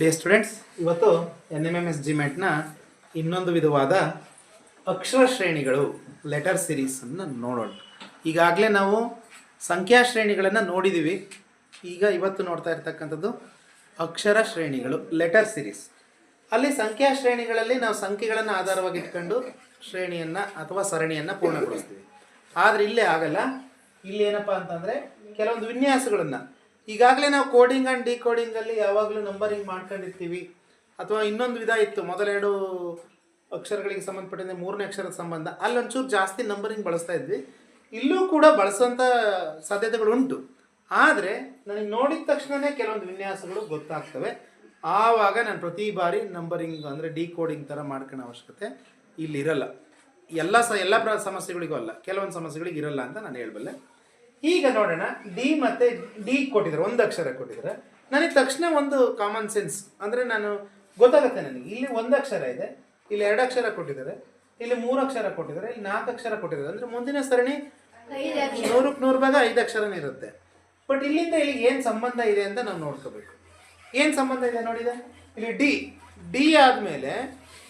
Dear students ಇವತ್ತು N M M S G ಇನ್ನೊಂದು ವಿಧವಾದ ಅಕ್ಷರ ಶ್ರೇಣಿಗಳು ಲೆಟರ್ ಸಿರೀಸನ್ನು ನೋಡೋಣ. ಈಗಾಗಲೇ ನಾವು ಸಂಖ್ಯಾ ಶ್ರೇಣಿಗಳನ್ನು ನೋಡಿದ್ದೀವಿ ಈಗ ಇವತ್ತು ನೋಡ್ತಾ ಇರ್ತಕ್ಕಂಥದ್ದು ಅಕ್ಷರ ಶ್ರೇಣಿಗಳು ಲೆಟರ್ ಸಿರೀಸ್ ಅಲ್ಲಿ ಸಂಖ್ಯಾ ಶ್ರೇಣಿಗಳಲ್ಲಿ ನಾವು ಸಂಖ್ಯೆಗಳನ್ನು ಆಧಾರವಾಗಿ ಇಟ್ಕೊಂಡು ಶ್ರೇಣಿಯನ್ನು ಅಥವಾ ಸರಣಿಯನ್ನು ಪೂರ್ಣಗೊಳಿಸ್ತೀವಿ. ಆದರೆ ಇಲ್ಲೇ ಆಗಲ್ಲ. ಇಲ್ಲಿ ಏನಪ್ಪ ಅಂತಂದರೆ ಕೆಲವೊಂದು ವಿನ್ಯಾಸಗಳನ್ನು ಈಗಾಗಲೇ ನಾವು ಕೋಡಿಂಗ್ ಆ್ಯಂಡ್ ಡಿಕೋಡಿಂಗಲ್ಲಿ ಯಾವಾಗಲೂ ನಂಬರಿಂಗ್ ಮಾಡ್ಕೊಂಡಿರ್ತೀವಿ. ಅಥವಾ ಇನ್ನೊಂದು ವಿಧ ಇತ್ತು. ಮೊದಲೆರಡು ಅಕ್ಷರಗಳಿಗೆ ಸಂಬಂಧಪಟ್ಟಂತೆ ಮೂರನೇ ಅಕ್ಷರದ ಸಂಬಂಧ. ಅಲ್ಲೊಂಚೂರು ಜಾಸ್ತಿ ನಂಬರಿಂಗ್ ಬಳಸ್ತಾ ಇದ್ವಿ. ಇಲ್ಲೂ ಕೂಡ ಬಳಸೋಂಥ ಸಾಧ್ಯತೆಗಳು ಉಂಟು. ಆದರೆ ನನಗೆ ನೋಡಿದ ತಕ್ಷಣವೇ ಕೆಲವೊಂದು ವಿನ್ಯಾಸಗಳು ಗೊತ್ತಾಗ್ತವೆ. ಆವಾಗ ನಾನು ಪ್ರತಿ ಬಾರಿ ನಂಬರಿಂಗ್ ಅಂದರೆ ಡಿಕೋಡಿಂಗ್ ಥರ ಮಾಡ್ಕೊಳ್ಳೋ ಅವಶ್ಯಕತೆ ಇಲ್ಲಿರಲ್ಲ ಎಲ್ಲ ಸ ಎಲ್ಲ ಪ್ರ, ಸಮಸ್ಯೆಗಳಿಗೂ ಅಲ್ಲ. ಕೆಲವೊಂದು ಸಮಸ್ಯೆಗಳಿಗೆ ಇರಲ್ಲ ಅಂತ ನಾನು ಹೇಳಬಲ್ಲೆ. ಈಗ ನೋಡೋಣ ಡಿ ಮತ್ತೆ ಡಿ ಕೊಟ್ಟಿದ್ದಾರೆ ಒಂದು ಅಕ್ಷರ ಕೊಟ್ಟಿದ್ದಾರೆ. ನನಗೆ ತಕ್ಷಣ ಒಂದು ಕಾಮನ್ ಸೆನ್ಸ್ ಅಂದರೆ ನಾನು ಗೊತ್ತಾಗುತ್ತೆ ನನಗೆ. ಇಲ್ಲಿ ಒಂದು ಅಕ್ಷರ ಇದೆ ಇಲ್ಲಿ ಎರಡು ಅಕ್ಷರ ಕೊಟ್ಟಿದ್ದಾರೆ ಇಲ್ಲಿ ಮೂರು ಅಕ್ಷರ ಕೊಟ್ಟಿದ್ದಾರೆ ಇಲ್ಲಿ ನಾಲ್ಕು ಅಕ್ಷರ ಕೊಟ್ಟಿದ್ದಾರೆ. ಅಂದರೆ ಮುಂದಿನ ಸರಣಿ ನೂರಕ್ಕೆ ನೂರು ಭಾಗ ಐದು ಅಕ್ಷರನೇ ಇರುತ್ತೆ. ಬಟ್ ಇಲ್ಲಿಂದ ಇಲ್ಲಿಗೆ ಏನು ಸಂಬಂಧ ಇದೆ ಅಂತ ನಾವು ನೋಡ್ಕೋಬೇಕು. ಏನು ಸಂಬಂಧ ಇದೆ ನೋಡಿದೆ ಇಲ್ಲಿ ಡಿ ಡಿ ಆದಮೇಲೆ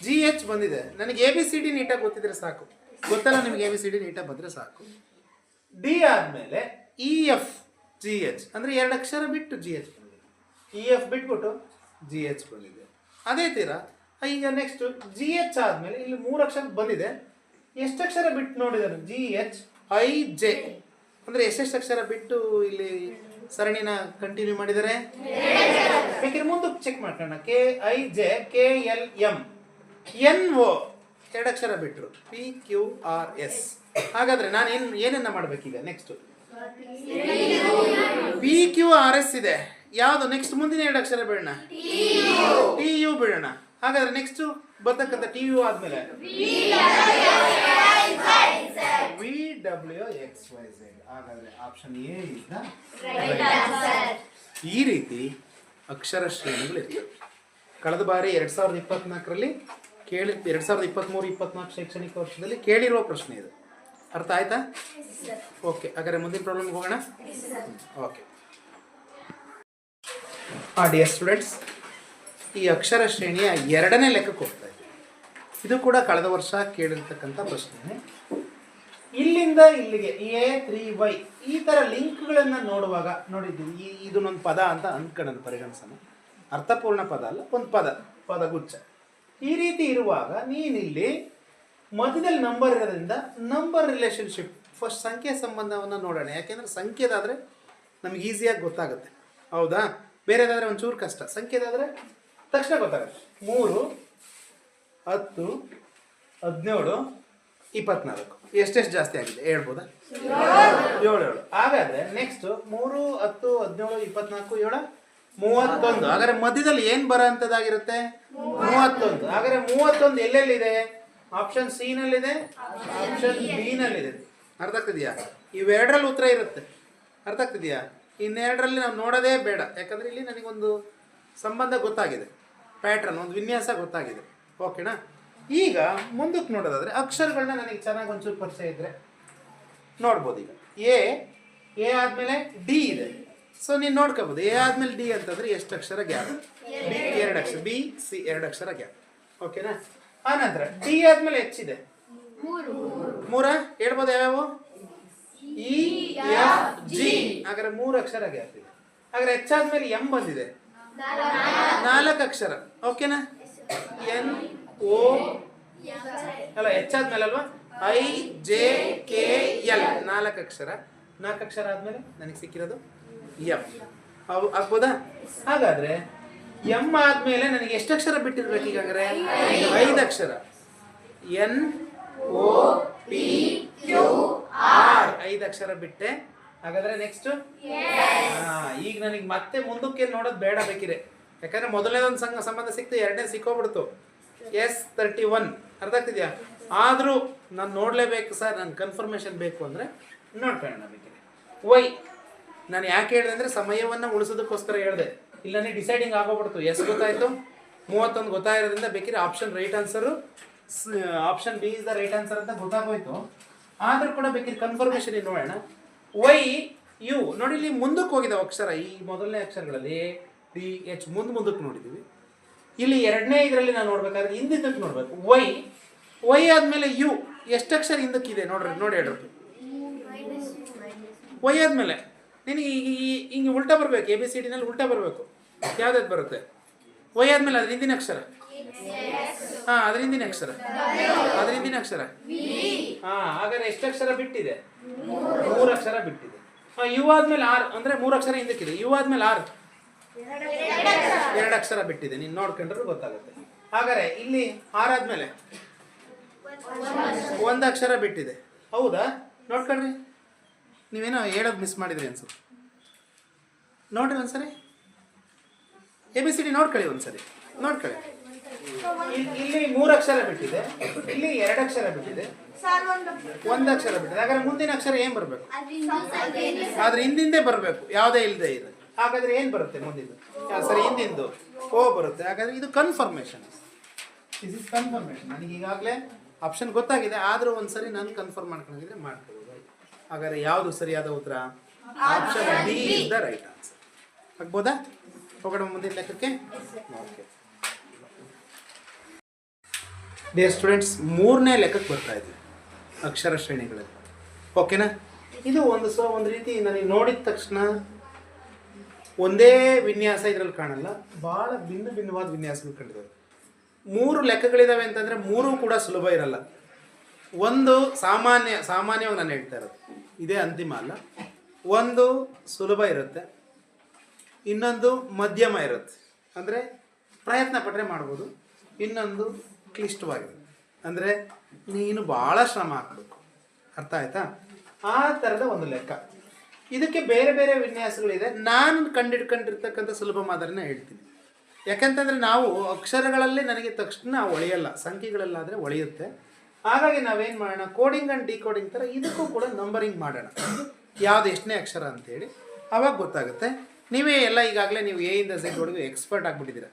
ಜಿ ಎಚ್ ಬಂದಿದೆ. ನನಗೆ ಎ ಬಿ ಸಿ ಡಿ ನೀಟಾಗಿ ಗೊತ್ತಿದ್ರೆ ಸಾಕು. ಗೊತ್ತಲ್ಲ ನಿಮ್ಗೆ ಎ ಬಿ ಸಿ ಡಿ ನೀಟಾಗಿ ಬಂದರೆ ಸಾಕು. ಡಿ ಆದಮೇಲೆ ಇ ಎಫ್ ಜಿ ಎಚ್ ಅಂದರೆ ಎರಡು ಅಕ್ಷರ ಬಿಟ್ಟು ಜಿ ಎಚ್ ಬಂದಿದೆ. ಇ ಎಫ್ ಬಿಟ್ಬಿಟ್ಟು ಜಿ ಎಚ್ ಬಂದಿದೆ. ಅದೇ ತೀರ, ಈಗ ನೆಕ್ಸ್ಟ್ ಜಿ ಎಚ್ ಆದಮೇಲೆ ಇಲ್ಲಿ ಮೂರು ಅಕ್ಷರ ಬಂದಿದೆ. ಎಷ್ಟು ಅಕ್ಷರ ಬಿಟ್ಟು ನೋಡಿದ್ದಾರೆ ಜಿ ಎಚ್ ಐ ಜೆ ಅಂದರೆ ಎಷ್ಟೆಷ್ಟು ಅಕ್ಷರ ಬಿಟ್ಟು ಇಲ್ಲಿ ಸರಣಿನ ಕಂಟಿನ್ಯೂ ಮಾಡಿದರೆ? ಬೇಕಿದ್ರೆ ಮುಂದಕ್ಕೆ check ಮಾಡ್ಕೋಣ K I J K L M N O ಎರಡು ಅಕ್ಷರ ಬಿಟ್ಟರು ಪಿ ಕ್ಯೂ ಆರ್ ಎಸ್ ಹಾಗಾದ್ರೆ ನಾನು ಏನು ಏನನ್ನ ಮಾಡ್ಬೇಕೀಗ next P Q R S ಇದೆ. ಯಾವುದು? ನೆಕ್ಸ್ಟ್ ಮುಂದಿನ ಎರಡು ಅಕ್ಷರ ಬಿಡೋಣ ಟಿ ಯು ಬಿಡೋಣ ಹಾಗಾದ್ರೆ ನೆಕ್ಸ್ಟ್ ಬರ್ತಕ್ಕಂಥ ಟಿ ಯು ಆದ್ಮೇಲೆ V W X Y Z ಹಾಗಾದ್ರೆ ಆಪ್ಷನ್ ಎ ಇಸ್ ಈ ರೀತಿ ಅಕ್ಷರ ಶ್ರೇಣಿಗಳು ಇರ್ತವೆ. ಕಳೆದ ಬಾರಿ ಎರಡು ಸಾವಿರದ ಇಪ್ಪತ್ನಾಲ್ಕರಲ್ಲಿ ಕೇಳಿ ಎರಡು ಸಾವಿರದ ಇಪ್ಪತ್ತ್ಮೂರು ಇಪ್ಪತ್ನಾಲ್ಕು ಶೈಕ್ಷಣಿಕ ವರ್ಷದಲ್ಲಿ ಕೇಳಿರುವ ಪ್ರಶ್ನೆ ಇದು. ಅರ್ಥ ಆಯ್ತಾ? ಓಕೆ ಹಾಗಾದ್ರೆ ಮುಂದಿನ ಪ್ರಾಬ್ಲಮ್ಗೆ ಹೋಗೋಣ. ಓಕೆ ಆ ಡಿಯರ್ ಸ್ಟೂಡೆಂಟ್ಸ್ ಈ ಅಕ್ಷರ ಶ್ರೇಣಿಯ ಎರಡನೇ ಲೆಕ್ಕಕ್ಕೆ ಹೋಗ್ತಾ ಇದೆ ಇದು ಕೂಡ ಕಳೆದ ವರ್ಷ ಕೇಳಿರ್ತಕ್ಕಂಥ ಪ್ರಶ್ನೆ ಇಲ್ಲಿಂದ ಇಲ್ಲಿಗೆ ಎ ತ್ರೀ ವೈ ಈ ಥರ ಲಿಂಕ್ಗಳನ್ನು ನೋಡುವಾಗ ನೋಡಿದ್ದೀವಿ ಈ, ಇದನ್ನೊಂದು ಪದ ಅಂತ ಅಂದ್ಕೊಳ್ಳೋಣ ಪರಿಗಣಿಸೋಣ. ಅರ್ಥಪೂರ್ಣ ಪದ ಅಲ್ಲ, ಒಂದು ಪದ ಪದಗುಚ್ಛ ಈ ರೀತಿ ಇರುವಾಗ ನೀನಿಲ್ಲಿ ಮಧ್ಯದಲ್ಲಿ ನಂಬರ್ ಇರೋದ್ರಿಂದ ನಂಬರ್ ರಿಲೇಷನ್ಶಿಪ್ ಫಸ್ಟ್ ಸಂಖ್ಯೆ ಸಂಬಂಧವನ್ನು ನೋಡೋಣ. ಯಾಕೆಂದರೆ ಸಂಖ್ಯೆದಾದರೆ ನಮ್ಗೆ ಈಸಿಯಾಗಿ ಗೊತ್ತಾಗುತ್ತೆ. ಹೌದಾ? ಬೇರೆದಾದರೆ ಒಂಚೂರು ಕಷ್ಟ. ಸಂಖ್ಯೆದಾದರೆ ತಕ್ಷಣ ಗೊತ್ತಾಗುತ್ತೆ. ಮೂರು, ಹತ್ತು, ಹದಿನೇಳು, ಇಪ್ಪತ್ನಾಲ್ಕು. ಎಷ್ಟೆಷ್ಟು ಜಾಸ್ತಿ ಆಗಿದೆ? ಹೇಳ್ಬೋದಾ? ಏಳು ಏಳು ಹಾಗಾದರೆ ನೆಕ್ಸ್ಟ್ ಮೂರು, ಹತ್ತು, ಹದಿನೇಳು, ಇಪ್ಪತ್ನಾಲ್ಕು, ಏಳು, ಮೂವತ್ತೊಂದು. ಹಾಗಾದ್ರೆ ಮಧ್ಯದಲ್ಲಿ ಏನು ಬರೋ ಅಂಥದ್ದಾಗಿರುತ್ತೆ ಮೂವತ್ತೊಂದು. ಹಾಗಾದ್ರೆ ಮೂವತ್ತೊಂದು ಎಲ್ಲೆಲ್ಲಿದೆ? ಆಪ್ಷನ್ ಸಿ ನಲ್ಲಿದೆ ಆಪ್ಷನ್ ಬಿ ನಲ್ಲಿದೆ. ಅರ್ಥ ಆಗ್ತಿದೆಯಾ? ಇವೆರಡರಲ್ಲಿ ಉತ್ತರ ಇರುತ್ತೆ. ಅರ್ಥ ಆಗ್ತಿದೆಯಾ? ಇನ್ನೆರಡರಲ್ಲಿ ನಾವು ನೋಡೋದೇ ಬೇಡ. ಯಾಕಂದ್ರೆ ಇಲ್ಲಿ ನನಗೊಂದು ಸಂಬಂಧ ಗೊತ್ತಾಗಿದೆ. ಪ್ಯಾಟ್ರನ್ ಒಂದು ವಿನ್ಯಾಸ ಗೊತ್ತಾಗಿದೆ. ಓಕೆನಾ ಈಗ ಮುಂದಕ್ಕೆ ನೋಡೋದಾದ್ರೆ ಅಕ್ಷರಗಳನ್ನ ನನಗೆ ಚೆನ್ನಾಗಿ ಒಂಚೂರು ಪರಿಚಯ ಇದ್ರೆ ನೋಡ್ಬೋದು ಈಗ. ಎ ಎ ಆದಮೇಲೆ ಡಿ ಇದೆ. ಸೊ ನೀನು ನೋಡ್ಕೋಬೋದು. ಎ ಆದಮೇಲೆ ಡಿ ಅಂತಂದ್ರೆ ಎಷ್ಟು ಅಕ್ಷರ ಗ್ಯಾಪ್ ಬಿ ಎರಡು ಅಕ್ಷರ. ಬಿ ಸಿ ಎರಡು ಅಕ್ಷರ ಗ್ಯಾಪ್ ಓಕೆನಾ ಆನಂತರ ಡಿ ಆದಮೇಲೆ ಎಚ್ ಇದೆ. ಮೂರ. ಹೇಳ್ಬೋದು ಯಾವ್ಯಾವು? ಇ ಎಫ್ ಜಿ ಹಾಗಾದ್ರೆ ಮೂರು ಅಕ್ಷರ ಗ್ಯಾಪ್ ಇದೆ ಹಾಗಾದ್ರೆ ಎಚ್ ಆದ್ಮೇಲೆ ಎಂ ಬಂದಿದೆ. ನಾಲ್ಕು ಅಕ್ಷರ. ಓಕೆನಾ? ಎನ್ ಓ ಅಲ್ಲ ಎಚ್ ಆದ್ಮೇಲೆ ಅಲ್ವಾ? ಐ ಜೆ ಕೆ ಎಲ್ ನಾಲ್ಕು ಅಕ್ಷರ. ನಾಲ್ಕು ಅಕ್ಷರ ಆದ್ಮೇಲೆ ನನಗೆ ಸಿಕ್ಕಿರೋದು ಎಂ ಅವು ಆಗ್ಬೋದಾ? ಹಾಗಾದ್ರೆ ಎಂ ಆದ್ಮೇಲೆ ನನಗೆ ಎಷ್ಟು ಅಕ್ಷರ ಬಿಟ್ಟಿರ್ಬೇಕು ಈಗಂದ್ರೆ ಐದು ಅಕ್ಷರ. N, O, P, Q, R. ಐದು ಅಕ್ಷರ ಬಿಟ್ಟೆ. ಹಾಗಾದ್ರೆ ನೆಕ್ಸ್ಟ್ ಈಗ ನನಗೆ ಮತ್ತೆ ಮುಂದಕ್ಕೆ ನೋಡೋದು ಬೇಡ ಬೇಕಿದೆ. ಯಾಕಂದ್ರೆ ಮೊದಲನೇ ಒಂದು ಸಂಘ ಸಂಬಂಧ ಸಿಕ್ತು, ಎರಡನೇ ಸಿಕ್ಕೋಬಿಡ್ತು ಎಸ್ ತರ್ಟಿ ಒನ್ ಅರ್ಥ ಆಗ್ತಿದ್ಯಾ? ಆದರೂ ನಾನು ನೋಡಲೇಬೇಕು ಸರ್ ನನ್ನ ಕನ್ಫರ್ಮೇಷನ್ ಬೇಕು ಅಂದರೆ ನೋಡ್ಕೊಳ್ಳೋಣ ಬೇಕಿದೆ. ವೈ ನಾನು ಯಾಕೆ ಹೇಳಿದೆ ಅಂದರೆ ಸಮಯವನ್ನು ಉಳಿಸೋದಕ್ಕೋಸ್ಕರ ಹೇಳಿದೆ. ಇಲ್ಲನೇ ಡಿಸೈಡಿಂಗ್ ಆಗೋಗ್ಬಿಡ್ತು. ಎಸ್ ಗೊತ್ತಾಯಿತು. ಮೂವತ್ತೊಂದು ಗೊತ್ತಾಗಿರೋದ್ರಿಂದ ಬೇಕಿದ್ರೆ option right answer option B is the right answer ಅಂತ ಗೊತ್ತಾಗೋಯ್ತು. ಆದರೂ ಕೂಡ ಬೇಕಿದ್ರೆ ಕನ್ಫರ್ಮೇಷನ್ ನೋಡೋಣ. ವೈ ಯು ನೋಡಿ ಇಲ್ಲಿ ಮುಂದಕ್ಕೆ ಹೋಗಿದ್ದಾವೆ ಅಕ್ಷರ. ಈ ಮೊದಲನೇ ಅಕ್ಷರಗಳಲ್ಲಿ ಡಿ ಎಚ್ ಮುಂದೆ ಮುಂದಕ್ಕೆ ನೋಡಿದ್ದೀವಿ. ಇಲ್ಲಿ ಎರಡನೇ ಇದರಲ್ಲಿ ನಾವು ನೋಡ್ಬೇಕಾದ್ರೆ ಹಿಂದಿದ್ದಕ್ಕೆ ನೋಡ್ಬೇಕು. ವೈ ವೈ ಆದಮೇಲೆ ಯು ಎಷ್ಟು ಅಕ್ಷರ ಹಿಂದಕ್ಕಿದೆ ನೋಡ್ರಿ ನೋಡಿ ಹೇಳ್ರಿ. ವೈ ಆದಮೇಲೆ ನಿನಗೆ ಈ- ಹಿಂಗೆ ಉಲ್ಟಾ ಬರಬೇಕು ಎ ಬಿ ಸಿ ಡಿನಲ್ಲಿ ಉಲ್ಟಾ ಬರಬೇಕು. ಯಾವ್ದಾದ್ರು ಬರುತ್ತೆ? ವೈ ಆದಮೇಲೆ ಅದ್ರ ಹಿಂದಿನ ಅಕ್ಷರ? ಹಾಂ, ಅದ್ರ ಹಿಂದಿನ ಅಕ್ಷರ. ಅದ್ರ ಹಿಂದಿನ ಅಕ್ಷರ? ಹಾಂ, ಹಾಗಾದ್ರೆ ಎಷ್ಟು ಅಕ್ಷರ ಬಿಟ್ಟಿದೆ? ಮೂರು ಅಕ್ಷರ ಬಿಟ್ಟಿದೆ. ಹಾಂ ಯು ಆದ್ಮೇಲೆ ಆರ್, ಅಂದರೆ ಮೂರು ಅಕ್ಷರ ಹಿಂದಕ್ಕಿದೆ ಯು ಆದ್ಮೇಲೆ ಆರ್. ಎರಡು ಅಕ್ಷರ ಬಿಟ್ಟಿದೆ. ನೀನು ನೋಡ್ಕೊಂಡ್ರೆ ಗೊತ್ತಾಗುತ್ತೆ. ಹಾಗಾದ್ರೆ ಇಲ್ಲಿ ಆರ್ ಆದ್ಮೇಲೆ ಒಂದು ಅಕ್ಷರ ಬಿಟ್ಟಿದೆ. ಹೌದಾ? ನೋಡ್ಕೊಳ್ರಿ ನೀವೇನೋ ಹೇಳೋದು ಮಿಸ್ ಮಾಡಿದ್ರಿ ಅನ್ಸುತ್ತೆ. ನೋಡ್ರಿ ಒಂದ್ಸರಿ. ಎ ಬಿ ಸಿ ಡಿ ನೋಡ್ಕೊಳ್ಳಿ ಒಂದ್ಸರಿ. ನೋಡ್ಕೊಳ್ಳಿ. ಇಲ್- ಇಲ್ಲಿ ಮೂರು ಅಕ್ಷರ ಬಿಟ್ಟಿದೆ. ಇಲ್ಲಿ ಎರಡು ಅಕ್ಷರ ಬಿಟ್ಟಿದೆ. ಒಂದು ಅಕ್ಷರ. ಬಿಟ್ಟಿದೆ. ಹಾಗಾದ್ರೆ ಮುಂದಿನ ಅಕ್ಷರ ಏನು ಬರಬೇಕು? ಆದ್ರೆ ಹಿಂದಿಂದೇ ಬರಬೇಕು. ಯಾವುದೇ ಇಲ್ಲದೆ ಇದೆ. ಹಾಗಾದ್ರೆ ಏನು ಬರುತ್ತೆ ಮುಂದಿದ್ದು? ಸರಿ ಹಿಂದಿಂದು. ಓ ಬರುತ್ತೆ. ಹಾಗಾದ್ರೆ ಇದು ಕನ್ಫರ್ಮೇಷನ್ ಇಸ್ ಇಸ್ ಕನ್ಫರ್ಮೇಷನ್ ನನಗೆ ಈಗಾಗಲೇ ಆಪ್ಷನ್ ಗೊತ್ತಾಗಿದೆ. ಆದರೂ ಒಂದ್ಸರಿ ನಾನು ಕನ್ಫರ್ಮ್ ಮಾಡ್ಕೊಂಡಿದ್ರೆ ಮಾಡ್ಕೋಬೋದು. ಹಾಗಾದ್ರೆ ಯಾವುದು ಸರಿಯಾದ ಉತ್ತರ? Option D is the right answer ಆಗ್ಬೋದಾ? ಹೋಗೋಣ ಮುಂದಿನ ಲೆಕ್ಕಕ್ಕೆ. ಓಕೆ ಡಿಯರ್ ಸ್ಟೂಡೆಂಟ್ಸ್ ಮೂರನೇ ಲೆಕ್ಕಕ್ಕೆ ಬರ್ತಾ ಇದ್ವಿ ಅಕ್ಷರ ಶ್ರೇಣಿಗಳಲ್ಲಿ. ಓಕೆನಾ ಇದು ಒಂದು ಸೊ ಒಂದು ರೀತಿ ನನಗೆ ನೋಡಿದ ತಕ್ಷಣ ಒಂದೇ ವಿನ್ಯಾಸ ಇದರಲ್ಲಿ ಕಾಣಲ್ಲ ಭಾಳ ಭಿನ್ನ ಭಿನ್ನವಾದ ವಿನ್ಯಾಸಗಳು ಕಂಡಿದ್ದಾವೆ ಮೂರು ಲೆಕ್ಕಗಳಿದ್ದಾವೆ ಅಂತಂದರೆ ಮೂರೂ ಕೂಡ ಸುಲಭ ಇರಲ್ಲ. ಒಂದು ಸಾಮಾನ್ಯ ಸಾಮಾನ್ಯವಾಗಿ ನಾನು ಹೇಳ್ತಾ ಇರೋದು. ಇದೇ ಅಂತಿಮ ಅಲ್ಲ? ಒಂದು ಸುಲಭ ಇರುತ್ತೆ, ಇನ್ನೊಂದು ಮಧ್ಯಮ ಇರುತ್ತೆ. ಅಂದರೆ ಪ್ರಯತ್ನ ಪಟ್ಟರೆ ಮಾಡ್ಬೋದು, ಇನ್ನೊಂದು ಕ್ಲಿಷ್ಟವಾಗಿದೆ ಅಂದರೆ ನೀನು ಭಾಳ ಶ್ರಮ ಹಾಕಬೇಕು. ಅರ್ಥ ಆಯ್ತಾ? ಆ ಥರದ ಒಂದು ಲೆಕ್ಕ. ಇದಕ್ಕೆ ಬೇರೆ ಬೇರೆ ವಿನ್ಯಾಸಗಳಿದೆ. ನಾನು ಕಂಡಿಡ್ಕೊಂಡಿರ್ತಕ್ಕಂಥ ಸುಲಭ ಮಾದರಿನ ಹೇಳ್ತೀನಿ. ಯಾಕಂತಂದರೆ ನಾವು ಅಕ್ಷರಗಳಲ್ಲಿ ನನಗೆ ತಕ್ಷಣ ಒಳೆಯಲ್ಲ, ಸಂಖ್ಯೆಗಳಲ್ಲಾದರೆ ಒಳೆಯುತ್ತೆ. ಹಾಗಾಗಿ ನಾವೇನು ಮಾಡೋಣ? ಕೋಡಿಂಗ್ ಆ್ಯಂಡ್ ಡಿಕೋಡಿಂಗ್ ಥರ ಇದಕ್ಕೂ ಕೂಡ ನಂಬರಿಂಗ್ ಮಾಡೋಣ. ಯಾವ್ದು ಎಷ್ಟನೇ ಅಕ್ಷರ ಅಂತೇಳಿ. ಅವಾಗ ಗೊತ್ತಾಗುತ್ತೆ. ನೀವೇ ಎಲ್ಲ ಈಗಾಗಲೇ ನೀವು ಎ ಇಂದ ಝೆಡ್ ಒಳಗೆ ಎಕ್ಸ್ಪರ್ಟ್ ಆಗಿಬಿಟ್ಟಿದ್ದೀರ.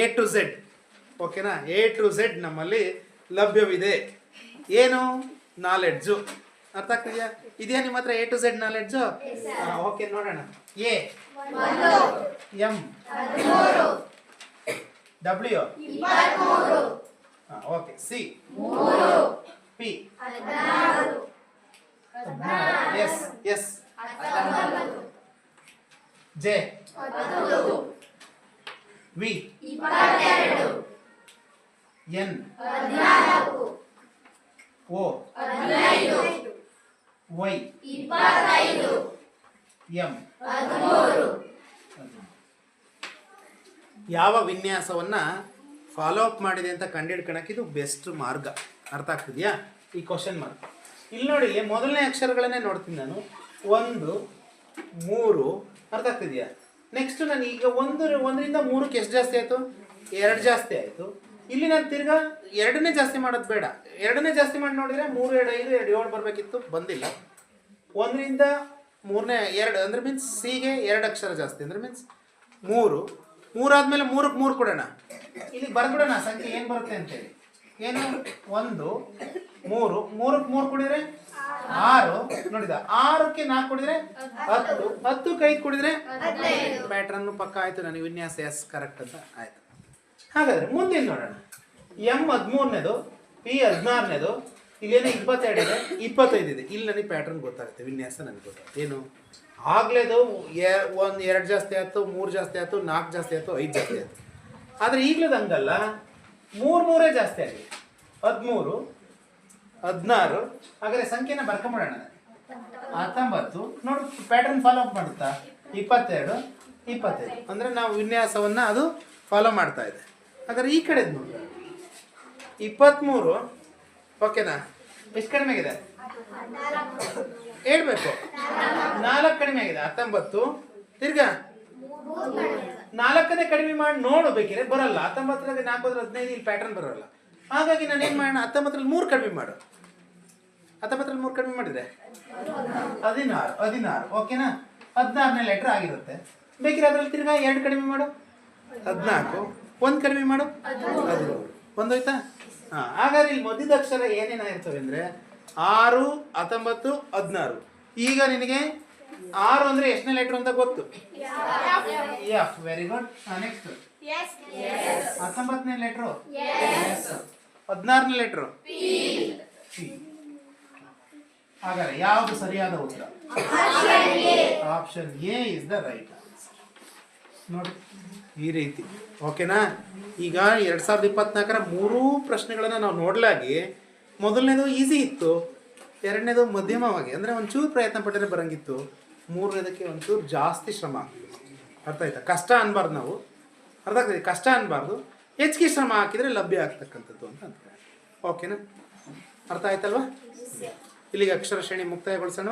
ಎ ಟು ಝೆಡ್ ಓಕೆನಾ ಎ ಟು ಝೆಡ್ ನಮ್ಮಲ್ಲಿ ಲಭ್ಯವಿದೆ. ಏನು? ನಾಲೆಡ್ಜು ಅರ್ಥ ಆಗ್ತಿದೆಯಾ? ಇದೆಯಾ ನಿಮ್ಮ ಹತ್ರ A to Z knowledge okay ನೋಡೋಣ. A M W okay. C. P. S S. J. V. N. O. Y. M. ಯಾವ ವಿನ್ಯಾಸವನ್ನ ಫಾಲೋ ಅಪ್ ಮಾಡಿದೆ ಅಂತ ಕಂಡಿಡ್ಕೊಳಕ್ಕೆ ಇದು ಬೆಸ್ಟ್ ಮಾರ್ಗ. ಅರ್ಥ ಆಗ್ತಿದೆಯಾ? ಈ ಕ್ವಶನ್ ಮಾರ್ಕ್ ಇಲ್ಲಿ ನೋಡಿ ಮೊದಲನೇ ಅಕ್ಷರಗಳನ್ನೇ ನೋಡ್ತೀನಿ ನಾನು. ಒಂದು, ಮೂರು, ಅರ್ಥ ಆಗ್ತಿದೆಯಾ? ನೆಕ್ಸ್ಟ್ ನಾನು ಈಗ ಒಂದು, ಒಂದರಿಂದ ಮೂರಕ್ಕೆ ಎಷ್ಟು ಜಾಸ್ತಿ ಆಯಿತು? ಎರಡು ಜಾಸ್ತಿ ಆಯಿತು. ಇಲ್ಲಿ ನಾನು ತಿರ್ಗಾ ಎರಡನೇ ಜಾಸ್ತಿ ಮಾಡೋದು ಬೇಡ. ಎರಡನೇ ಜಾಸ್ತಿ ಮಾಡಿ ನೋಡಿದರೆ ಮೂರು, ಎರಡು, ಐದು, ಎರಡು, ಏಳು ಬರಬೇಕಿತ್ತು. ಬಂದಿಲ್ಲ. ಒಂದರಿಂದ ಮೂರನೇ, ಎರಡು, ಅಂದರೆ ಮೀನ್ಸ್ ಸಿಗೆ ಎರಡು ಅಕ್ಷರ ಜಾಸ್ತಿ. ಅಂದರೆ ಮೀನ್ಸ್ ಮೂರು. ಮೂರಾದ್ಮೇಲೆ ಮೂರಕ್ಕೆ ಮೂರು ಕೊಡೋಣ. ಇಲ್ಲಿ ಬರ್ಬಿಡೋಣ ಸಂಖ್ಯೆ ಏನು ಬರುತ್ತೆ ಅಂತೇಳಿ. ಏನು? ಒಂದು ಮೂರು. ಮೂರಕ್ಕೆ ಮೂರು ಕುಡಿದ್ರೆ? ಆರು. ನೋಡಿದ ಆರಕ್ಕೆ ನಾಲ್ಕು ಕುಡಿದ್ರೆ? ಹತ್ತು. ಹತ್ತು ಕೈ ಕುಡಿದ್ರೆ? ಪ್ಯಾಟ್ರನ್ ಪಕ್ಕ ಆಯ್ತು ನನಗೆ ವಿನ್ಯಾಸ ಎಸ್ ಕರೆಕ್ಟ್ ಅಂತ ಆಯ್ತು. ಹಾಗಾದ್ರೆ ಮುಂದಿನ ನೋಡೋಣ. ಎಂ ಹದಿಮೂರನೇದು ಪಿ ಹದಿನಾರನೇದು ಇಲ್ಲೇನೋ ಇಪ್ಪತ್ತೆರಡು ಇದೆ? ಇಪ್ಪತ್ತೈದು ಇದೆ. ಇಲ್ಲಿ ನನಗೆ ಪ್ಯಾಟ್ರನ್ ಗೊತ್ತಾಗುತ್ತೆ ವಿನ್ಯಾಸ ನನಗೆ ಗೊತ್ತಾಗುತ್ತೆ. ಏನು? ಆಗ್ಲೇದು ಒಂದು ಎರಡು ಜಾಸ್ತಿ ಆಯ್ತು ಮೂರು ಜಾಸ್ತಿ ಆಯ್ತು ನಾಲ್ಕು ಜಾಸ್ತಿ ಆಯ್ತು ಐದು ಜಾಸ್ತಿ ಆಯ್ತು. ಆದರೆ ಈಗಲದು ಹಂಗಲ್ಲ. ಮೂರು ಮೂರೇ ಜಾಸ್ತಿ ಆಗಿದೆ. ಹದಿಮೂರು ಹದಿನಾರು ಹಾಗಾದ್ರೆ ಸಂಖ್ಯೆನ ಬರ್ಕೊಂಬಿಡೋಣ ಹತ್ತೊಂಬತ್ತು ನೋಡು ಪ್ಯಾಟರ್ನ್ ಫಾಲೋ ಅಪ್ ಮಾಡುತ್ತಾ? ಇಪ್ಪತ್ತೆರಡು ಇಪ್ಪತ್ತೈದು. ಅಂದರೆ ನಾವು ವಿನ್ಯಾಸವನ್ನು ಅದು ಫಾಲೋ ಮಾಡ್ತಾ ಇದೆ. ಹಾಗಾದ್ರೆ ಈ ಕಡೆ ನೋಡಿ. ಇಪ್ಪತ್ತ್ಮೂರು ಓಕೆನಾ ಎಷ್ಟು ಕಡಿಮೆ ಆಗಿದೆ? ಹೇಳ್ಬೇಕು. ನಾಲ್ಕು ಕಡಿಮೆ ಆಗಿದೆ. ಹತ್ತೊಂಬತ್ತು. ತಿರ್ಗಾ. ನಾಲ್ಕನೇ ಕಡಿಮೆ ಮಾಡಿ ನೋಡು ಬೇಕಿದ್ರೆ ಬರಲ್ಲ. ಹತ್ತೊಂಬತ್ತರಲ್ಲಿ ನಾಲ್ಕು ಹದಿನೈದು, ಇಲ್ಲಿ ಪ್ಯಾಟರ್ನ್ ಬರೋಲ್ಲ. ಹಾಗಾಗಿ ನಾನು ಏನು ಮಾಡೋಣ? ಹತ್ತೊಂಬತ್ತರಲ್ಲಿ ಮೂರು ಕಡಿಮೆ ಮಾಡು. ಹತ್ತೊಂಬತ್ತರಲ್ಲಿ ಮೂರು ಕಡಿಮೆ ಮಾಡಿದ್ರೆ? ಹದಿನಾರು ಹದಿನಾರು ಓಕೆನಾ ಹದಿನಾರನೇ ಲೆಟ್ರ್ ಆಗಿರುತ್ತೆ. ಬೇಕಿದ್ರೆ ಅದರಲ್ಲಿ ತಿರ್ಗಾ ಎರಡು ಕಡಿಮೆ ಮಾಡು. ಹದಿನಾಲ್ಕು, ಒಂದು ಕಡಿಮೆ ಮಾಡು. ಹದಿನೇಳು. ಒಂದೋಯ್ತಾ? ಹಾಂ, ಹಾಗಾದ್ರೆ ಇಲ್ಲಿ ಮಧ್ಯದ ಅಕ್ಷರ ಏನೇನಾಗಿರ್ತವೆ ಅಂದರೆ ಆರು, ಹತ್ತೊಂಬತ್ತು, ಹದಿನಾರು. ಈಗ ನಿನಗೆ ಆರು ಅಂದ್ರೆ ಎಷ್ಟನೇ ಲೆಟರ್ ಅಂತ ಗೊತ್ತು? ಎಫ್ ವೆರಿ ಗುಡ್ ನೆಕ್ಸ್ಟ್ ಹತ್ತೊಂಬತ್ತನೇ ಲೆಟ್ರು ಹದಿನಾರನೇ ಲೆಟ್ರು ಹಾಗಾದ್ರೆ ಯಾವುದು ಸರಿಯಾದ ಉತ್ತರ? Option A is the right ನೋಡಿ ಈ ರೀತಿ. ಓಕೆನಾ ಈಗ ಎರಡು ಸಾವಿರದ ಇಪ್ಪತ್ನಾಲ್ಕರ ಮೂರೂ ಪ್ರಶ್ನೆಗಳನ್ನು ನಾವು ನೋಡಲಾಗಿ ಮೊದಲನೇದು ಈಸಿ ಇತ್ತು. ಎರಡನೇದು ಮಧ್ಯಮವಾಗಿ ಅಂದರೆ ಒಂಚೂರು ಪ್ರಯತ್ನ ಪಟ್ಟರೆ ಬರಂಗಿತ್ತು ಮೂರನೇದಕ್ಕೆ ಒಂಚೂರು ಜಾಸ್ತಿ ಶ್ರಮ. ಆಗ್ತಿದೆ ಅರ್ಥ ಆಯ್ತಾ? ಕಷ್ಟ ಅನ್ಬಾರ್ದು ನಾವು. ಅರ್ಥ ಆಗ್ತದೆ ಕಷ್ಟ ಅನ್ಬಾರ್ದು. ಹೆಚ್ಚಿಗೆ ಶ್ರಮ ಹಾಕಿದರೆ ಲಭ್ಯ ಆಗ್ತಕ್ಕಂಥದ್ದು ಅಂತ ಅಂತಾರೆ ಓಕೆನಾ? ಅರ್ಥ ಆಯ್ತಲ್ವಾ? ಇಲ್ಲಿಗೆ ಅಕ್ಷರ ಶ್ರೇಣಿ ಮುಕ್ತಾಯಗೊಳಿಸೋಣ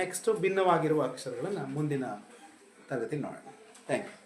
ನೆಕ್ಸ್ಟು ಭಿನ್ನವಾಗಿರುವ ಅಕ್ಷರಗಳನ್ನು ಮುಂದಿನ ತರಗತಿ ನೋಡೋಣ. Thank you